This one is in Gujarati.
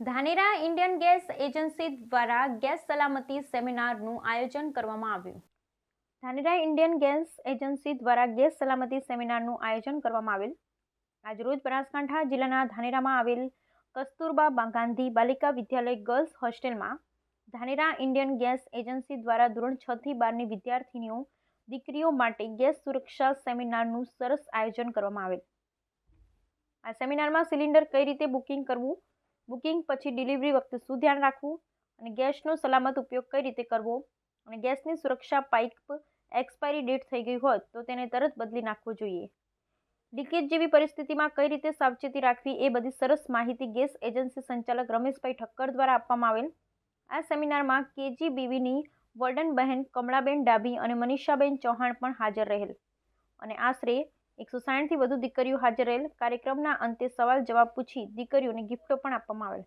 ધાનેરા ઇન્ડિયન ગેસ એજન્સી દ્વારા ગેસ સલામતી સેમિનારનું આયોજન કરવામાં આવ્યું. ધાનેરા ઇન્ડિયન ગેસ એજન્સી દ્વારા ગેસ સલામતી સેમિનારનું આયોજન કરવામાં આવેલ. આજરોજ બનાસકાંઠા જિલ્લાના ધાનેરામાં આવેલ કસ્તુરબા ગાંધી બાલિકા વિદ્યાલય ગર્લ્સ હોસ્ટેલમાં ધાનેરા ઇન્ડિયન ગેસ એજન્સી દ્વારા ધોરણ છ થી બારની વિદ્યાર્થીનીઓ, દીકરીઓ માટે ગેસ સુરક્ષા સેમિનારનું સરસ આયોજન કરવામાં આવેલ. આ સેમિનારમાં સિલિન્ડર કઈ રીતે બુકિંગ કરવું બુકિંગ પછી ડિલિવરી વખતે શું ધ્યાન રાખવું અને ગેસનો સલામત ઉપયોગ કઈ રીતે કરવો? અને ગેસની સુરક્ષા પાઇપ એક્સપાયરી ડેટ થઈ ગઈ હોત તો તેને તરત બદલી નાખવું જોઈએ. લીકેજ જેવી પરિસ્થિતિમાં કઈ રીતે સાવચેતી રાખવી એ બધી સરસ માહિતી ગેસ એજન્સી સંચાલક રમેશભાઈ ઠક્કર દ્વારા આપવામાં આવેલ. આ સેમિનારમાં કેજીબીવીની વર્ડન બહેન કમળાબેન ડાભી અને મનીષાબેન ચૌહાણ પણ હાજર રહેલ. અને આશરે એકસો સાઠથી વધુ દીકરીઓ હાજર રહેલ. કાર્યક્રમના અંતે સવાલ જવાબ પૂછી દીકરીઓને ગિફ્ટો પણ આપવામાં આવેલ.